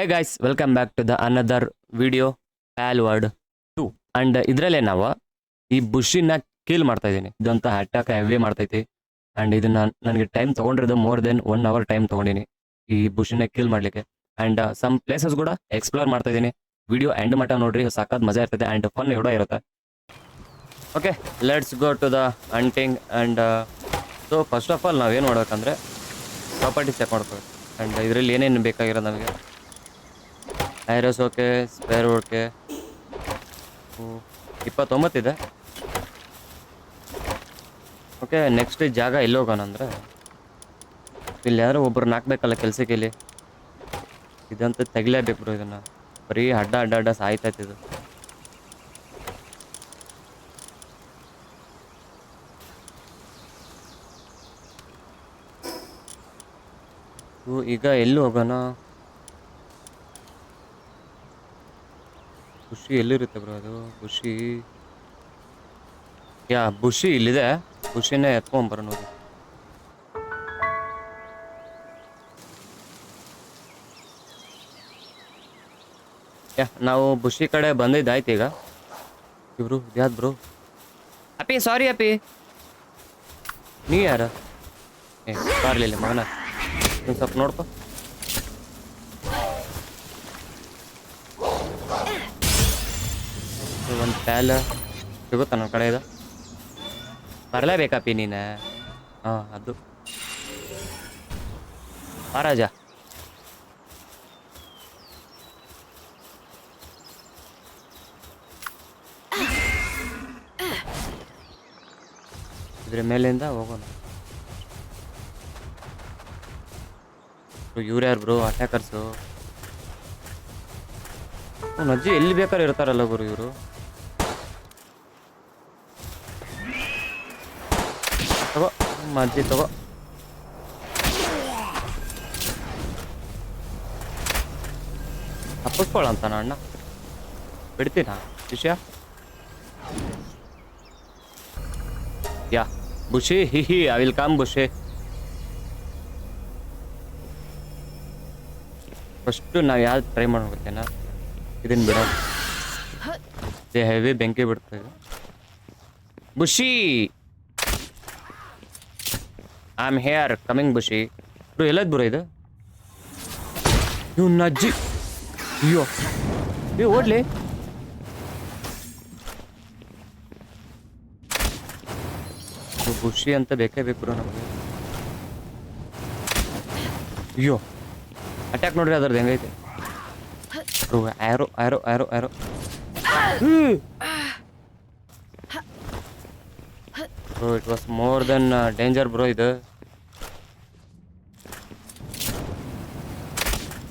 Hey guys welcome back to the another video Palworld two and ಇದರಲ್ಲೇ ನಾವು ಈ ಬುಷಿನ ಕೀಲ್ ಮಾಡ್ತಾ ಇದ್ದೀನಿ. ಇದಂತ ಅಟ್ಯಾಕ್ ಹೆವಿ ಮಾಡ್ತೈತಿ. ಅಂಡ್ ಇದನ್ನ ನನಗೆ time ತೊಗೊಂಡಿರೋದು more than one hour time ತಗೊಂಡಿನಿ ಈ ಬುಷಿನ ಕೀಲ್ ಮಾಡ್ಲಿಕ್ಕೆ. ಅಂಡ್ ಸಮ್ ಪ್ಲೇಸಸ್ ಕೂಡ ಎಕ್ಸ್ಪ್ಲೋರ್ ಮಾಡ್ತಾ ಇದ್ದೀನಿ. ವಿಡಿಯೋ ಎಂಡ್ ಮಟ್ಟ ನೋಡ್ರಿ, ಸಾಕಾದ ಮಜಾ ಇರ್ತದೆ ಅಂಡ್ ಫನ್ ಕೂಡ ಇರುತ್ತೆ. Okay let's go to the hunting and so first of all ನಾವೇನು ಮಾಡ್ಬೇಕಂದ್ರೆ ಪ್ರಾಪರ್ಟಿ ಚೆಕ್ ಮಾಡ್ಕೋಬೇಕು. ಅಂಡ್ ಇದರಲ್ಲಿ ಏನೇನು ಬೇಕಾಗಿರೋದು ನಮಗೆ? ಐರಸ್ ಓಕೆ ಸ್ಪೇರ್ ಓಕೆ ಇಪ್ಪತ್ತೊಂಬತ್ತಿದೆ. ಓಕೆ ನೆಕ್ಸ್ಟ್ ಜಾಗ ಎಲ್ಲಿ ಹೋಗೋಣ ಅಂದರೆ? ಇಲ್ಲಿ ಯಾರೋ ಒಬ್ರು ಹಾಕ್ಬೇಕಲ್ಲ ಕೆಲಸಕ್ಕೆ ಇಲ್ಲಿ. ಇದಂತೂ ತೆಗಿಲೇಬೇಕು ಬ್ರೋ ಇದನ್ನು. ಬರೀ ಅಡ್ಡ ಅಡ್ಡ ಅಡ್ಡ ಸಾಯ್ತೈತೆ ಇದು ಈಗ ಎಲ್ಲಿ ಹೋಗೋಣ? ಖುಷಿ ಎಲ್ಲಿರುತ್ತೆ ಬ್ರೋ ಅದು? ಖುಷಿ? ಯಾ ಬುಷಿ ಇಲ್ಲಿದೆ. ಬುಷಿನೇ ಎತ್ಕೊಂಬರೋಣ ನೋಡಿ ಯಾ, ನಾವು ಬುಷಿ ಕಡೆ ಬಂದಿದ್ದಾಯ್ತು ಈಗ. ಇಬ್ರು ಯಾವ್ದು ಬ್ರೋ ಅಪ್ಪಿ ಸಾರಿ ಅಪ್ಪಿ. ನೀ ಯಾರ? ಏ ಬರ್ಲಿಲ್ಲ ಮಗನ. ಒಂದು ಸ್ವಲ್ಪ ನೋಡ್ಕೊ. ಒಂದು ಪ್ಯಾಲ ಸಿಗುತ್ತಾ ನಮ್ಮ ಕಡೆ ಇದು ಬರಲೇಬೇಕಪ್ಪಿ ನೀನು. ಹಾಂ, ಅದು. ಮಹಾರಾಜ ಇದ್ರ ಮೇಲಿಂದ ಹೋಗೋಣ. ಇವ್ರು ಯಾರು ಬ್ರೋ ಅಟ್ಯಾಕರ್ಸು ಅಜ್ಜಿ ಎಲ್ಲಿ ಬೇಕಾದ್ರೆ ಇರ್ತಾರಲ್ಲ ಗುರು ಇವರು? ತಗೋ ನಮ್ಮ ಅಜ್ಜಿ ತಗೋ ತಪ್ಪಿಸ್ಕೊಳ್ಳಂತ ಅಣ್ಣ ಬಿಡ್ತೀನಾ ವಿಷಯ ಯಾ ಬುಷಿ ಹಿ ಹಿ I will come Bushi first ನಾವು ಯಾವ್ದು ಟ್ರೈ ಮಾಡ್ಬೇಕೇನ ಇದನ್ನ ಬಿಡೋಣ ಇದು ಹೆವಿ ಬೆಂಕಿ ಬಿಡ್ತದೆ Bushi I am here coming Bushi bro ಎಲ್ಲದ್ bro ಇದು ಇವ್ನ ಅಜ್ಜಿ ಅಯ್ಯೋ ಏ ಓಡ್ಲಿ ಇದು ಬುಷಿ ಅಂತ ಬೇಕೇ ಬೇಕು ಬ್ರೋ ನಮಗೆ ಅಯ್ಯೋ ಅಟ್ಯಾಕ್ ನೋಡ್ರಿ ಅದ್ರದ್ದು ಹೆಂಗೈತೆ bro arrow arrow arrow arrow bro it was more than danger bro ಇದು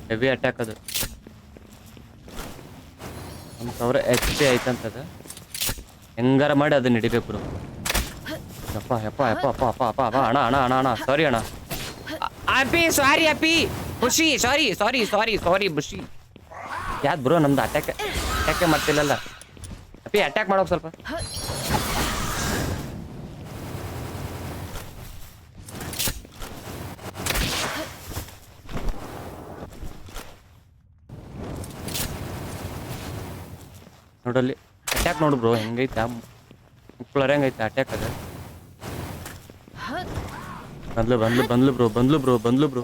ಹೆವಿ ಅಟ್ಯಾಕ್ ಅದು. ಒಂದು ಸಾವಿರ ಎಚ್ ಪಿ ಐತಂತದ. ಹೆಂಗಾರ ಮಾಡಿ ಅದನ್ನ ಹಿಡಿಬೇಕು ಬ್ರೋ ಯಪ್ಪ ಯಪ್ಪ ಯಪ್ಪ ಅಪ್ಪ ಅಪ್ಪ ಅಪ್ಪ ಅಪ್ಪ ಅಣ್ಣ ಅಣ್ಣ ಅಣ್ಣ ಅಣ್ಣ ಸಾರಿ ಅಣ್ಣ. ಅಪ್ಪಿ ಸಾರಿ ಅಪ್ಪಿ. ಖುಷಿ ಸಾರಿ ಸಾರಿ ಸಾರಿ ಸಾರಿ ಬುಷಿ ಯಾವ್ದು ಬ್ರೋ ನಮ್ದು ಅಟ್ಯಾಕ್ ಅಟ್ಯಾಕೆ ಮಾಡ್ತಿಲ್ಲಲ್ಲ. ಅಪ್ಪಿ ಅಟ್ಯಾಕ್ ಮಾಡೋಕೆ ಸ್ವಲ್ಪ. ನೋಡಲ್ಲಿ. ಅಟ್ಯಾಕ್ ನೋಡು ಬ್ರೋ ಹೆಂಗೈತೆ? ಮುಕ್ಕಳರ ಹೆಂಗೈತೆ ಅಟ್ಯಾಕ್ ಅದ? ಬಂದ್ಲು ಬಂದ್ಲು ಬಂದ್ಲು ಬ್ರೋ ಬಂದ್ಲು ಬ್ರೋ ಬಂದ್ಲು ಬ್ರೋ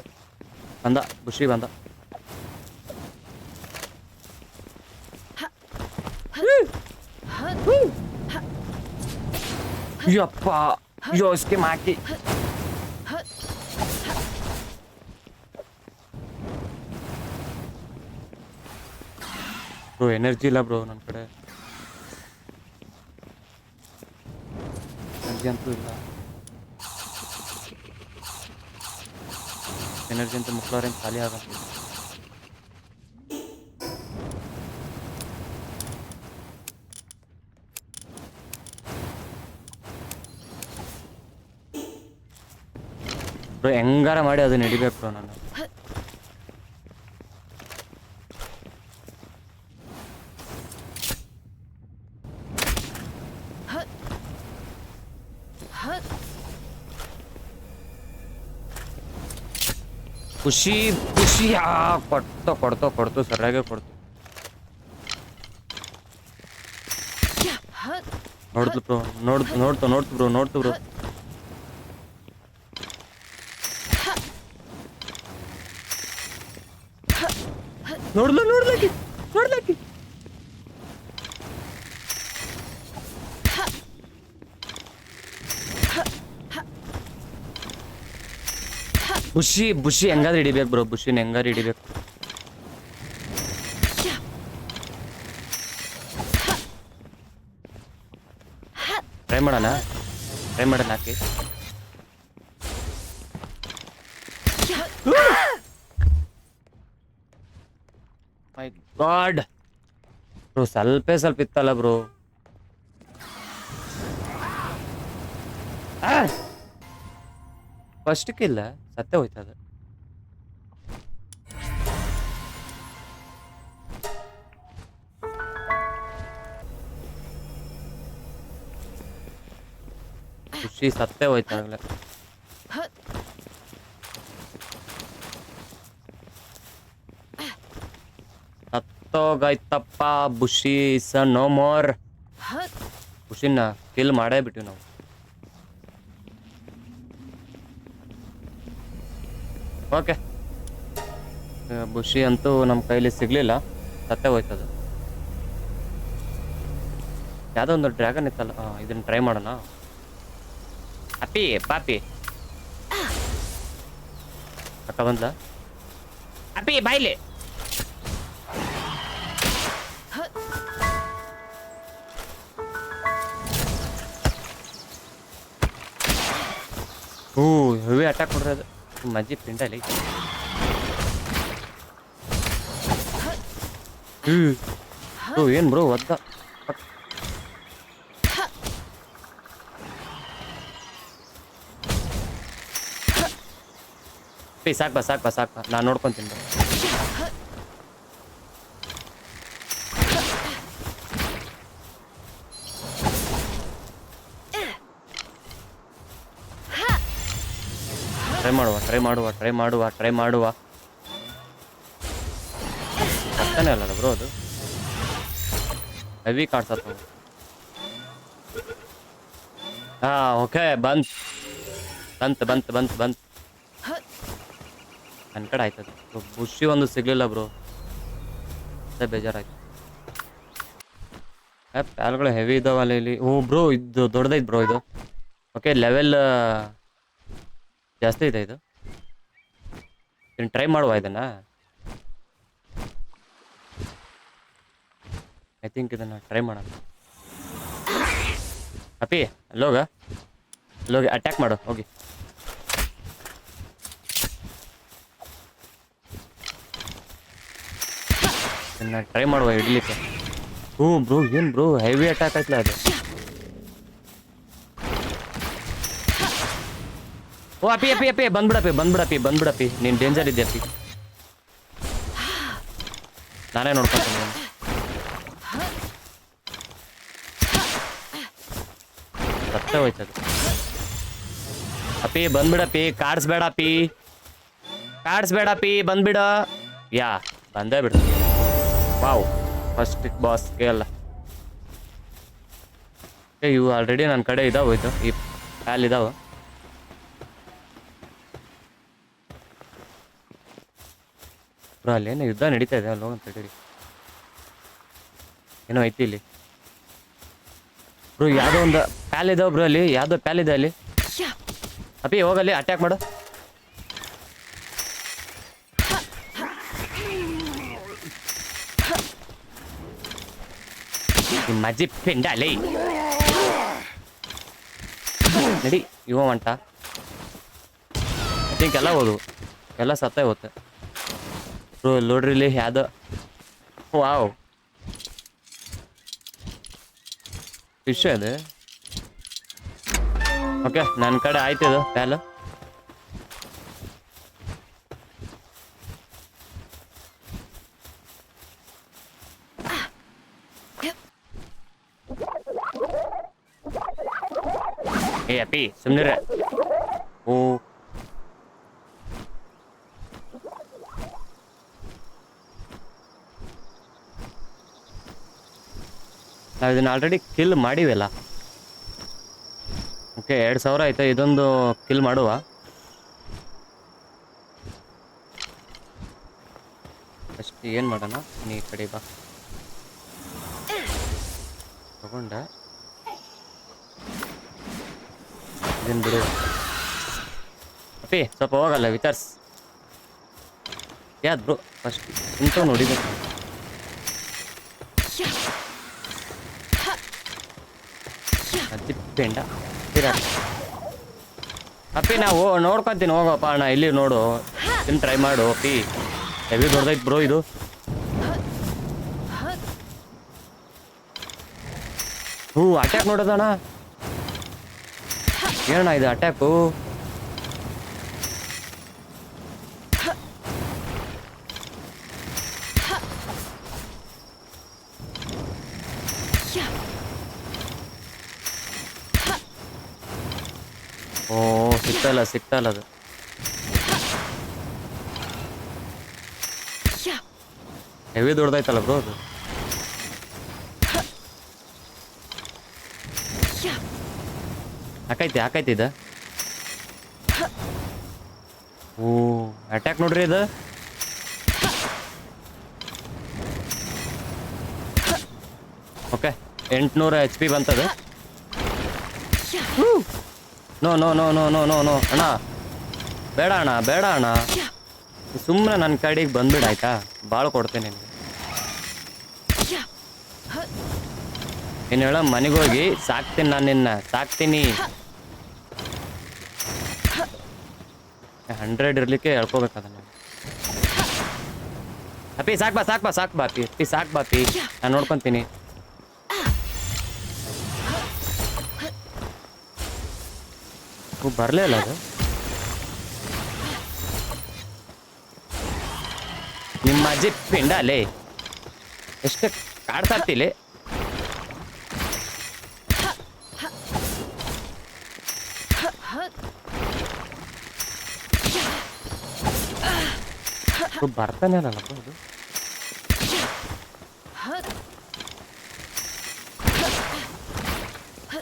ಬಂದ, ಖುಷಿ ಬಂದ. ಯಪ್ಪ ಯೋಸ್ಕೆ ಮಾಕಿ ಬ್ರೋ ಎನರ್ಜಿ ಇಲ್ಲ ಬ್ರೋ ನನ್ನ ಕಡೆ ಎನರ್ಜಿ ಅಂತೂ ಇಲ್ಲ ಎನರ್ಜಿ ಅಂತ ಮುಕ್ಳವ್ರೆ ಖಾಲಿ ಆಗಲ್ಲ ಬ್ರೋ ಹೆಂಗಾರ ಮಾಡಿ ಅದನ್ನ ಹಿಡಿಬೇಕು ಬ್ರೋ ನಾನು ಖುಷಿ ಖುಷಿ ಆ ಕೊಡ್ತು ಕೊಡ್ತು ಕೊಡ್ತು ಸರಿಯಾಗಿ ಕೊಡ್ತು ನೋಡ್ತು ಬ್ರೋ ನೋಡ್ ನೋಡ್ತು ನೋಡ್ತು ಬ್ರೋ ನೋಡ್ತು ಬ್ರೋ ನೋಡ್ಲು ನೋಡ್ಲಕ್ಕಿ ನೋಡ್ಲಕ್ಕಿ ಬುಷಿ ಬುಷಿ ಹೆಂಗಾದ್ರೆ ಹಿಡಿಬೇಕು ಬ್ರೋ ಬುಷಿನ ಹೆಂಗಾದ್ರೆ ಹಿಡಿಬೇಕು. ಟ್ರೈ ಮಾಡೋಣ? ಟ್ರೈ ಮಾಡೋಣ ಹಾಕಿ ಮೈ ಗಾಡ್ ಬ್ರೋ ಸ್ವಲ್ಪ ಸ್ವಲ್ಪ ಇತ್ತಲ್ಲ ಬ್ರೋ ಫಸ್ಟ್ಕಿಲ್ಲ ಸತ್ತೆ ಹೋಯ್ತದ ಖುಷಿ ಸತ್ತೇ ಹೋಯ್ತಾಗಲೇ ಸತ್ತೋಗಾಯ್ತಪ್ಪ ಬುಷಿ ಇಸ್ ನೋ ಮೋರ್ ಬುಷಿನ ಕಿಲ್ ಮಾಡೇ ಬಿಟ್ಟಿವಿ ನಾವು. ಓಕೆ. ಬುಷಿ ಅಂತೂ ನಮ್ಮ ಕೈಲಿ ಸಿಗಲಿಲ್ಲ. ಸತ್ತೇ ಹೋಯ್ತದು. ಯಾವುದೋ ಒಂದು ಡ್ರ್ಯಾಗನ್ ಇತ್ತಲ್ಲ ಇದನ್ನು ಟ್ರೈ ಮಾಡೋಣ. ಅಪ್ಪಿ, ಪಾಪಿ. ಅಕ್ಕ ಬಂದ ಅಪ್ಪಿ, ಬಾಯ್ಲಿ. ಹೂ, ಹೆವಿ ಅಟ್ಯಾಕ್ ಕೊಡ್ರಿ ಅದು. ಮಜ್ಜಿ ಹ್ಮ್. ಬ್ರೋ ಏನ್ ಬ್ರೋ ಒದ್ದ? ಸಾಕ್ ಬಾ ಸಾಕು ಬಾ ಸಾಕು ನಾನು ನೋಡ್ಕೊಂತೀನಿ ಮಾಡುವ ಟ್ರೈ ಮಾಡುವ ಟ್ರೈ ಮಾಡುವ ಟ್ರೈ ಮಾಡುವ. ಬರ್ತಾನೆ ಅಲ್ಲ ಬ್ರೋ ಅದು. ಹೆವಿ ಕಾಣಿಸತ್ತ ಹಾ ಓಕೆ ಬಂತ್ ಬಂತ್ ಬಂತ್ ಬಂತ್ ಬಂತ್. ನನ್ನ ಕಡೆ ಆಯ್ತದ. ಬುಷಿ ಒಂದು ಸಿಗ್ಲಿಲ್ಲ ಬ್ರೋ. ಅದೇ ಬೇಜಾರಾಯ್ತು. ಪ್ಯಾಲ್ಗಳು ಹೆವಿ ಇದಾವಲ್ಲ ಇಲ್ಲಿ. ಓ, ಬ್ರೋ, ಇದು ದೊಡ್ಡದೈತೆ ಬ್ರೋ ಇದು. ಓಕೆ ಲೆವೆಲ್ ಜಾಸ್ತಿ ಇದೆ ಇದು. ಇನ್ನು ಟ್ರೈ ಮಾಡುವ ಇದನ್ನ. ಐ ಥಿಂಕ್ ಇದನ್ನ ಟ್ರೈ ಮಾಡೋಣ. ಅಪ್ಪಿ ಅಲ್ಲೋಗ ಅಲ್ಲೋಗಿ ಅಟ್ಯಾಕ್ ಮಾಡು, ಹೋಗಿ. ಇದನ್ನ ಟ್ರೈ ಮಾಡುವ ಇಡ್ಲಿಕ್ಕೆ ಹ್ಞೂ ಬ್ರೋ, ಏನು ಬ್ರೋ ಹೆವಿ ಅಟ್ಯಾಕ್ ಆಯ್ತಲ್ಲ ಅದು. ಓ, ಅಪ್ಪಿ ಅಪ್ಪಿ ಅಪ್ಪಿ ಬಂದ್ಬಿಡಪ್ಪಿ ಬಂದ್ಬಿಡಪ್ಪಿ ಬಂದ್ಬಿಡಪ್ಪಿ ನೀನ್ ಡೇಂಜರ್ ಇದೆ ಅಪ್ಪಿ? ನಾನೇ ನೋಡ್ಕೊಂತೀನಿ. ಕಾಡ್ಸ್ ಬೇಡ, ಅಪ್ಪಿ. ಬಂದ್ಬಿಡಪ್ಪಿ ಬೇಡ ಕಾಡ್ಸ್ಬೇಡಪ್ಪಿ ಬಂದ್ಬಿಡ. ಯಾ, ಬಂದೇ ಬಿಡ. ವಾವ್ ಫಸ್ಟ್ ಬಾಸ್ ಕೇಳಲ್ಲ ಇವು ಆಲ್ರೆಡಿ ನನ್ನ ಕಡೆ ಇದಾವೆ, ಹೋಯ್ತು. ಈ ಪ್ಯಾಲ್ ಇದಾವ. ಬ್ರೋ ಅಲ್ಲೇನೋ ಯುದ್ಧ ನಡೀತಾ ಇದೆ ಅಲ್ಲಿ ಹೋಗಂತ ತಡೀರಿ ಏನೋ ಐತಿ ಇಲ್ಲಿ. ಬ್ರೋ ಯಾವುದೋ ಒಂದು ಪ್ಯಾಲ್ ಇದಾವ ಬ್ರೋ ಅಲ್ಲಿ ಯಾವುದೋ ಪ್ಯಾಲ್ ಇದೆ ಅಲ್ಲಿ? ಅಪ್ಪಿ ಹೋಗಲ್ಲಿ ಅಟ್ಯಾಕ್ ಮಾಡು. ಅಜ್ಜಿ ಪಿಂಡ ಅಲ್ಲಿ. ನಡಿ ಇವ ಹೊಂಟ ಐ ಥಿಂಕ್ ಎಲ್ಲ ಹೋದವು ಎಲ್ಲ ಸತ್ತೇ ಹೋಗುತ್ತೆ. ಬ್ರೋ ನೋಡ್ರಿ ಇಲ್ಲಿ ಯಾವ್ದು. ವಾವ್ ಫಿಶ್ ಅದು. ಓಕೆ ನನ್ನ ಕಡೆ ಆಯ್ತು ಇದು ಪ್ಯಾಲು ಏ, ಅಪ್ಪಿ ಸುಮ್ಮನಿರ ಓ ನಾವು ಇದನ್ನು ಆಲ್ರೆಡಿ ಕಿಲ್ ಮಾಡಿವೆಲ್ಲ ಓಕೆ ಎರಡು ಸಾವಿರ ಆಯ್ತು? ಇದೊಂದು ಕಿಲ್ ಮಾಡುವ. ಫಸ್ಟ್ ಏನು ಮಾಡೋಣ? ನೀ ಕಡೆ ಬಾ. ತಗೊಂಡ? ಇದನ್ನು ಬಿಡು. ಅಪ್ಪಿ, ಸ್ವಲ್ಪ ಹೋಗಲ್ಲ, ವಿಚಾರ್ಸ್. ಯಾವ್ದು ಬ್ರೋ ಫಸ್ಟ್ ಇಂಥವ್ ನೋಡಿಬೇಕು ಅಜ್ಜಿ ಪೆಂಡ ಇರ. ಅಪ್ಪಿ, ನಾವು ನೋಡ್ಕೊಂತೀನಿ, ಹೋಗಪ್ಪ ಅಣ್ಣ, ಇಲ್ಲಿ ನೋಡು. ಇದನ್ನ ಟ್ರೈ ಮಾಡು, ಅಪ್ಪಿ. ಹೆವಿ ದೊಡ್ಡದೈತೆ ಬ್ರೋ ಇದು. ಹ್ಞೂ ಅಟ್ಯಾಕ್ ನೋಡೋದಣ್ಣ. ಏನಣ್ಣ ಇದು ಅಟ್ಯಾಕು ಓ ಸಿಗ್ತಲ್ಲ ಸಿಗ್ತಲ್ಲ ಅದು. ಹೆವಿ ದೊಡ್ಡದೈತಲ್ಲ ಬ್ರೋ ಅದು. ಹಾಕೈತಿ ಹಾಕೈತಿ ಇದು. ಓ ಅಟ್ಯಾಕ್ ನೋಡ್ರಿ ಇದು. ಓಕೆ ಎಂಟುನೂರ H P ಬಂತದ. No no no no no no no ಅಣ್ಣ, ಬೇಡ ಅಣ್ಣ ಬೇಡ ಅಣ್ಣ. ಸುಮ್ಮನೆ ನನ್ನ ಕಡೆಗೆ ಬಂದ್ಬಿಡ ಆಯ್ತಾ? ಭಾಳ ಕೊಡ್ತೇನೆ ನಿನಗೆ. ಹೇಳ ಮನೆಗೆ ಹೋಗಿ ಸಾಕ್ತೀನಿ ನಾನು ನಿನ್ನ. ಸಾಕ್ತೀನಿ. ಹಂಡ್ರೆಡ್ ಇರ್ಲಿಕ್ಕೆ ಹೇಳ್ಕೋಬೇಕು ಅದನ್ನ ಅಪ್ಪಿ ಸಾಕ್ ಬಾ ಸಾಕ್ ಬಾ ಸಾಕ್ ಅಪ್ಪಿ. ಅಪ್ಪಿ ಸಾಕ್ ಬಾ ಅಪ್ಪಿ. ನಾನು ನೋಡ್ಕೊಂತೀನಿ. ಬರಲೇ ಅಲ್ಲ ಅದು. ನಿಮ್ಮ ಅಜ್ಜಿ ಪಿಂಡ ಅಲ್ಲೇ. ಎಷ್ಟು ಕಾಡ್ತಾ ಇರ್ತಿಲಿ ಬರ್ತಾನೆ ಅಲ್ಲ ಅದು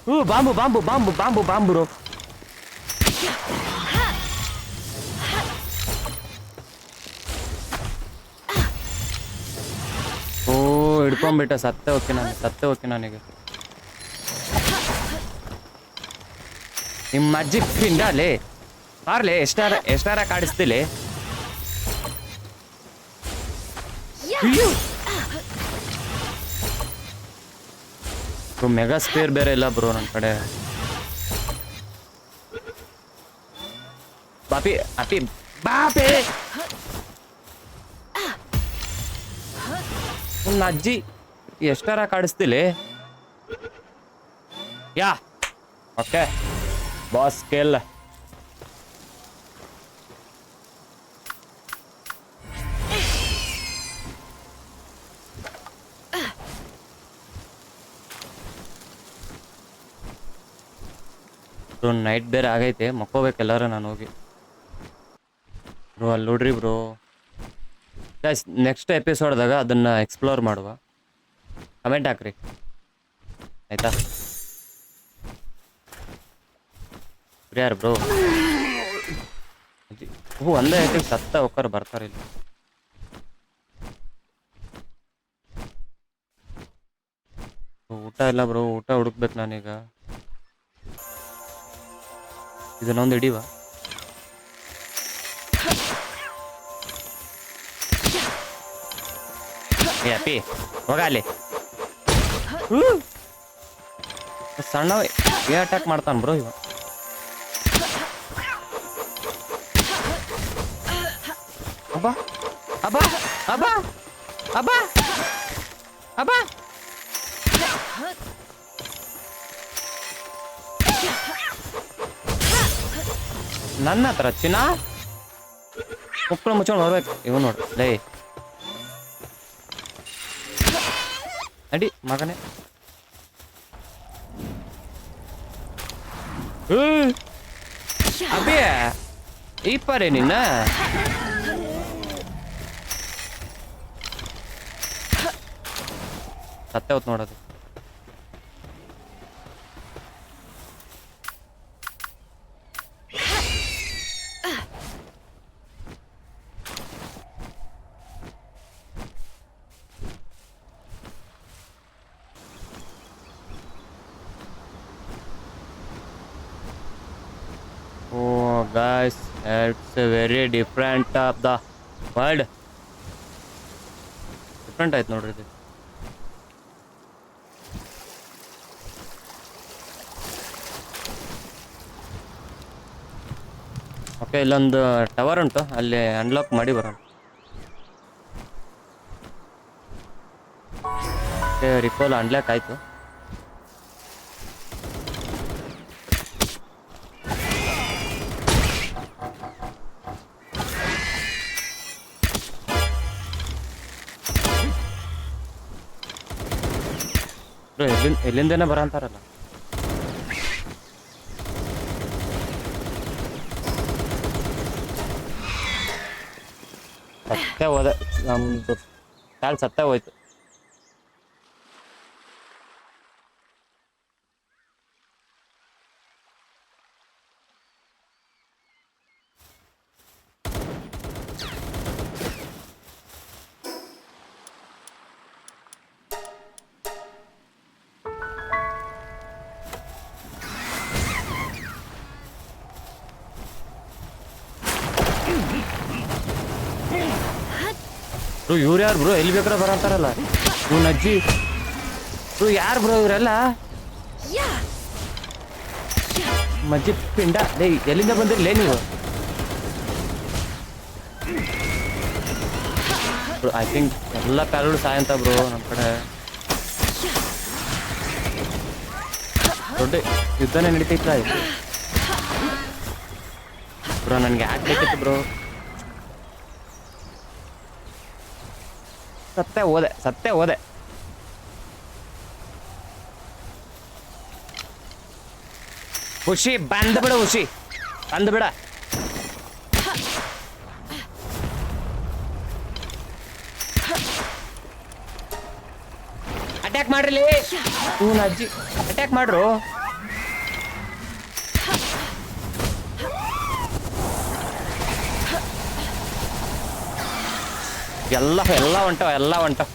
ಹ್ಞೂ bomb bomb bomb bomb bomb rho ಹಿಡ್ಕೊಂಡ್ಬಿಟ್ಟ ಸತ್ತೆ ಹೋಗ್ತೀನಿ ನಾನು ಸತ್ತೆ ಹೋಗ್ತೀನಿ ನನಗೆ. ನಿಮ್ಮ ಅಜ್ಜಿ ಪಿಂಡ ಅಲ್ಲೇ ಬಾರ್ಲೆ ಎಷ್ಟಾರ ಎಷ್ಟಾರ ಕಾಡಿಸ್ತಿಲಿ? ಮೆಗಾ ಸ್ಪೇರ್ ಬೇರೆ ಇಲ್ಲ ಬ್ರೋ ನನ್ನ ಕಡೆ. ಬಾಪಿ ಅಪಿ ಬಾಪಿ! ನನ್ನ ಅಜ್ಜಿ ಎಷ್ಟಾರ ಕಾಡಿಸ್ತಿಲಿ? ಯಾ! ಓಕೆ. ಬಾಸ್, ಕೇಳ. ಬ್ರೋ ನೈಟ್ ಬೇರೆ ಆಗೈತೆ. ಮಕ್ಕೋಬೇಕು ಎಲ್ಲಾರು ನಾನು ಹೋಗಿ. ಬ್ರೋ, ಅಲ್ಲಿ ನೋಡ್ರಿ ಬ್ರೋ. ನೆಕ್ಸ್ಟ್ ಎಪಿಸೋಡ್ದಾಗ ಅದನ್ನ ಎಕ್ಸ್ಪ್ಲೋರ್ ಮಾಡುವ. ಕಮೆಂಟ್ ಹಾಕ್ರಿ ಆಯ್ತಾ ಯಾರು ಬ್ರೋ ಹ್ಞೂ ಒಂದೇ ಐತಿ ಸತ್ತ ಒಕ್ಕರ್ ಬರ್ತಾರೆ ಇಲ್ಲಿ ಊಟ ಇಲ್ಲ ಬ್ರೋ ಊಟ ಹುಡುಕ್ಬೇಕು ನಾನೀಗ ಇದನ್ನೊಂದು ಹಿಡಿವ ಏ ಅಪ್ಪಿ ಹೋಗ ಅಲ್ಲಿ ಹ್ಮ್. ಸಣ್ಣ ಏ ಅಟ್ಯಾಕ್ ಮಾಡ್ತಾನ ಬ್ರೋ ಇವ. ಅಬ್ಬಾ. ಅಬ್ಬಾ. ಅಬ್ಬಾ. ಅಬ್ಬಾ. ಅಬ್ಬಾ. ನನ್ನ ಹತ್ರ ಚಿನ್ನ. ಮುಕ್ಕಳು ಮುಚ್ಕೊಂಡು ಬರ್ಬೇಕು ಇವ್ ನೋಡು. ಲೇ. ನಡಿ ಮಗನೇ! ಅಬಿ ಈ ಪರೆ ನಿನ್ನ. ಸತ್ತೆ ನೋಡೋದು. Guys a very different of the world. Different ಆಯ್ತು ನೋಡ್ರಿ ಇದು. ಓಕೆ ಇಲ್ಲೊಂದು ಟವರ್ ಉಂಟು. ಅಲ್ಲಿ ಅನ್ಲಾಕ್ ಮಾಡಿ ಬರೋಣ. ಓಕೆ ರಿಕೋಲ್ ಅನ್ಲಾಕ್ ಆಯ್ತು. ಎಲ್ಲಿಂದ ಎಲ್ಲಿಂದೇನೆ ಬರ ಅಂತಾರಲ್ಲ ಸತ್ತೇ ಹೋದೆ ನಮ್ದು ಕಾಲ್ ಸತ್ತೇ ಹೋಯ್ತು. ಬ್ರೋ, ಇವ್ರು ಯಾರು ಬ್ರೋ? ಎಲ್ಲಿ ಬೇಕಾದ್ರೆ ಬರಂತಾರಲ್ಲ. ಇವ್ನ ಅಜ್ಜಿ ಬ್ರೋ ಯಾರು ಬ್ರೋ ಇವರೆಲ್ಲ? ಮಜ್ಜಿ ಪಿಂಡ. ಲೇ ಎಲ್ಲಿಂದ ಬಂದಿರ್ಲೇ ನೀವು. ಬ್ರೋ ಐ ಥಿಂಕ್ ಎಲ್ಲ ಪ್ಯಾಲುಗಳು ಸಾಯಂತ ಬ್ರೋ ನಮ್ಮ ಕಡೆ. ದೊಡ್ಡ ಯುದ್ಧನೇ ನಡೀತೈತ ಬ್ರೋ, ನನಗೆ ಯಾಕೆ ಬೇಕಿತ್ತು ಬ್ರೋ? ಸತ್ತೆ ಹೋದೆ ಸತ್ತೆ ಹೋದೆ. ಖುಷಿ ಬಂದ್ ಬಿಡ ಖುಷಿ ಬಂದ್ ಬಿಡ. ಅಟ್ಯಾಕ್ ಮಾಡ್ರಿ ಅಟ್ಯಾಕ್ ಮಾಡ್ರು. ಎಲ್ಲ ಎಲ್ಲ ಹೊಂಟವ ಎಲ್ಲ ಹೊಂಟವ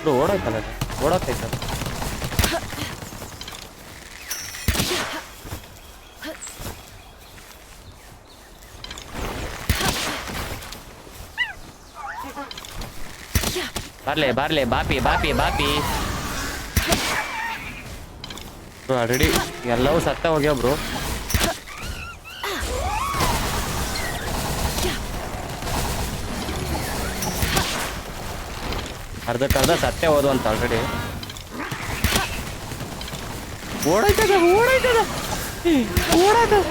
ಇದು ಓಡೋಯ್ತಲ್ಲ ಓಡೋತೈತಲ್ಲ ಬರ್ಲೆ ಬರ್ಲೆ, ಬಾಪಿ ಬಾಪಿ ಬಾಪಿ. ಆಲ್ರೆಡಿ ಎಲ್ಲವೂ ಸತ್ತ ಹೋಗ್ಯಾವ ಅರ್ಧಕ್ಕರ್ಧ ಸತ್ಯ ಹೋದು ಅಂತ ಆಲ್ರೆಡಿ ಓಡಾಯ್ತದ ಓಡಾಯ್ತದ. ಓಡಾಯ್ತದ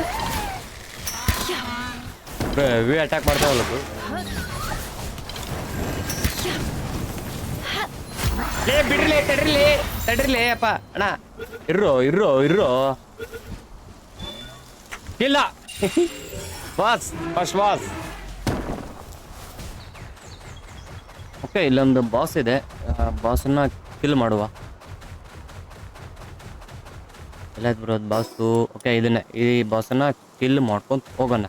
ವಿ ಅಟ್ಯಾಕ್ ಮಾಡ್ತಾವಲ್ಲ ಬಿಡ್ರಿ ಲೇ ಬಿಡ್ರಿಲೇ ತಡ್ರಿಲಿ ತಡ್ರಿಲಿ ಅಪ್ಪ, ಅಣ್ಣ. ಇರ್ರೋ ಇರ್ರೋ ಇರ್ರೋ. ಇಲ್ಲ. ಬಾಸ್ ಫಸ್ಟ್ ಬಾಸ್ ಓಕೆ, ಇಲ್ಲೊಂದು ಬಾಸ್ ಇದೆ. ಬಾಸನ್ನ ಕಿಲ್ ಮಾಡುವ. ಎಲ್ಲಾಯ್ತು ಬರೋದು ಬಾಸು ಓಕೆ, ಇದನ್ನ, ಈ ಬಾಸನ್ನ ಕಿಲ್ ಮಾಡ್ಕೊಂತ ಹೋಗೋಣ.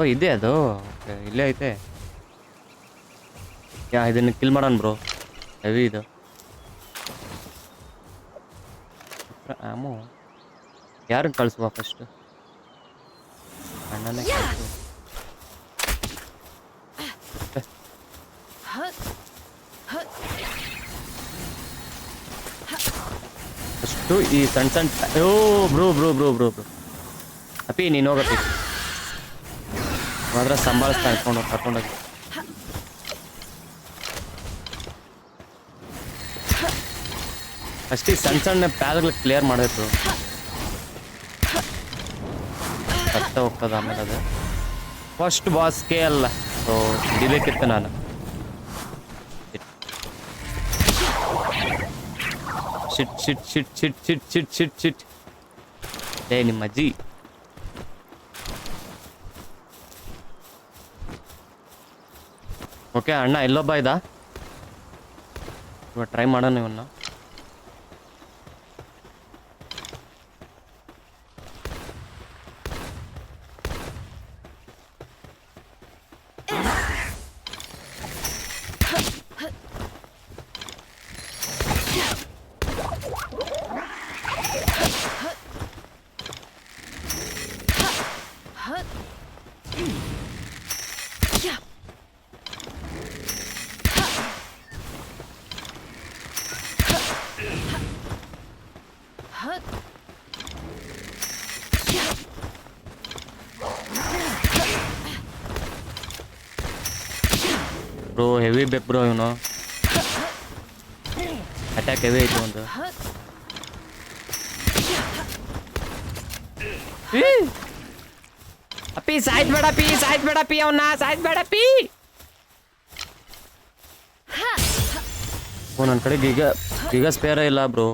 ಓ, ಇದೆ ಅದು. ಓಕೆ, ಇಲ್ಲೇ ಐತೆ. ಯಾ, ಇದನ್ನ ಕಿಲ್ ಮಾಡೋಣ ಬ್ರೋ ಹೆವಿ ಇದು. ಆಮೋ ಯಾರನ್ನ ಕಳಿಸುವ ಫಸ್ಟ್ ಅಣ್ಣನೇ ಕಳ್ಸು. ಫಸ್ಟು ಈ ಸಣ್ಣ ಸಣ್ಣ ಓ, bro bro bro bro bro. ಅಪ್ಪಿ, ನೀನು ಹೋಗಪ್ಪಿ. ಮಾತ್ರ ಸಂಭಾಳಿಸ್ತಾ ಇಟ್ಕೊಂಡು ಕರ್ಕೊಂಡೋಗಿ ಅಷ್ಟೇ ಸಣ್ಣ ಸಣ್ಣ ಪ್ಯಾಲ್ಗಳು ಕ್ಲಿಯರ್ ಮಾಡಿದ್ರು. ಕಷ್ಟ ಹೋಗ್ತದ ಆಮೇಲೆ ಅದು. ಫಸ್ಟ್ ಬಾಸ್ಗೆ ಅಲ್ಲ. ಸೊ ಹಿಡಿಬೇಕಿತ್ತು ನಾನು. Shit shit shit shit shit shit shit shit ಏ ನಿಮ್ಮ ಅಜ್ಜಿ ಓಕೆ ಅಣ್ಣ ಎಲ್ಲೊಬ್ಬ ಇದ್ದ ಇವಾಗ ಟ್ರೈ ಮಾಡೋಣ ಇವನ್ನ ಬ್ರೋ ಹೆವಿ ಬೇಕು ಬ್ರೋ ಇವನು ಅಟ್ಯಾಕ್ ಹೆವಿ ಐತಿ ಒಂದು ಅಪ್ಪಿ ಸಾಯ್ತ್ ಬೇಡ ಪಿ ಬೇಡ ಪಿ ಅವನ್ನ ಸಾಯ್ಬೇಡ ಪಿ ಓ ನನ್ನ ಕಡೆ ಗೀಗ ಗೀಗ ಸ್ಪೇರ ಇಲ್ಲ ಬ್ರೋ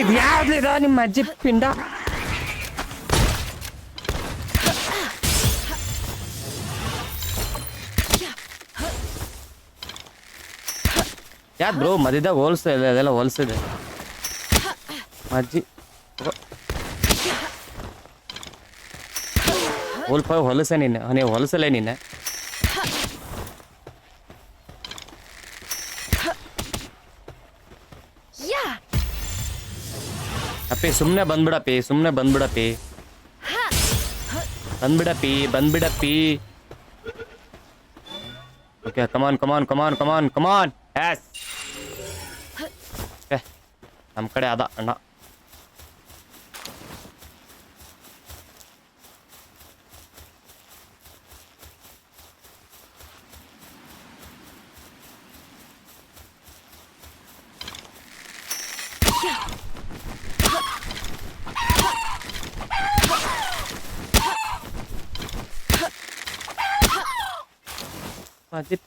ಇದು ಯಾವ್ದಿದ ನಿಮ್ಮ ಅಜ್ಜಿ ಪಿಂಡ? ಯಾಕೆ ಬ್ರೋ ಮದಿದಾಗ ಹೋಲ್ಸ್ತಾ ಇದೆ, ಅದೆಲ್ಲ ಹೋಲ್ಸಿದೆ ಅಜ್ಜಿ. ಹೋಲ್ಪ ಹೊಲಸೆ ನೀನು ನೀವು ಹೊಲಸಲೇ ನೀನೆ Yeah! ಅಪ್ಪಿ ಸುಮ್ಮನೆ ಬಂದ್ಬಿಡಪ್ಪಿ ಸುಮ್ಮನೆ ಬಂದ್ಬಿಡಪ್ಪಿ. ಬಂದ್ಬಿಡಪ್ಪಿ ಬಂದ್ಬಿಡಪ್ಪಿ. Okay come on come on come on come on come on yes ನಮ್ಮ ಕಡೆ ಅದ ಅಣ್ಣ.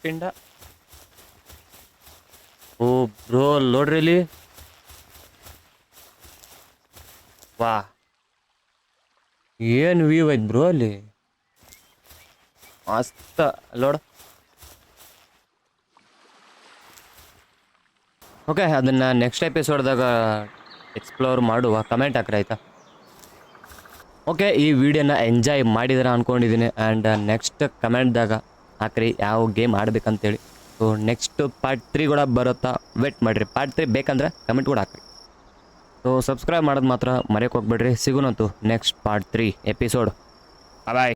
ಪಿಂಡ. ಓ ಬ್ರೋ ನೋಡ್ರಿ ಇಲ್ಲಿ. ವಾ ಏನು ವ್ಯೂ ಐತ್ ಬ್ರೋ ಅಲ್ಲಿ? ಮಸ್ತ. ಲೋಡ್. ಓಕೆ ಅದನ್ನ ನೆಕ್ಸ್ಟ್ ಎಪಿಸೋಡ್ದಾಗ ಎಕ್ಸ್ಪ್ಲೋರ್ ಮಾಡುವ. ಕಮೆಂಟ್ ಹಾಕ್ರಿ ಆಯ್ತಾ? ಓಕೆ ಈ ವಿಡಿಯೋನ ಎಂಜಾಯ್ ಮಾಡಿದ್ರೆ ಅನ್ಕೊಂಡಿದೀನಿ. ಆ್ಯಂಡ್ ನೆಕ್ಸ್ಟ್ ಕಮೆಂಟ್ದಾಗ ಹಾಕ್ರಿ ಯಾವ ಗೇಮ್ ಆಡ್ಬೇಕಂತೇಳಿ. ಸೊ ನೆಕ್ಸ್ಟ್ ಪಾರ್ಟ್ ತ್ರೀ ಕೂಡ ಬರುತ್ತಾ? ವೇಟ್ ಮಾಡಿರಿ. ಪಾರ್ಟ್ ತ್ರೀ ಬೇಕಂದ್ರೆ ಕಮೆಂಟ್ ಕೂಡ ಹಾಕ್ರಿ. ಸೊ ಸಬ್ಸ್ಕ್ರೈಬ್ ಮಾಡೋದು ಮಾತ್ರ ಮರೆಯೋಕೆ ಹೋಗ್ಬೇಡ್ರಿ. ಸಿಗುನಂತು next part three episode bye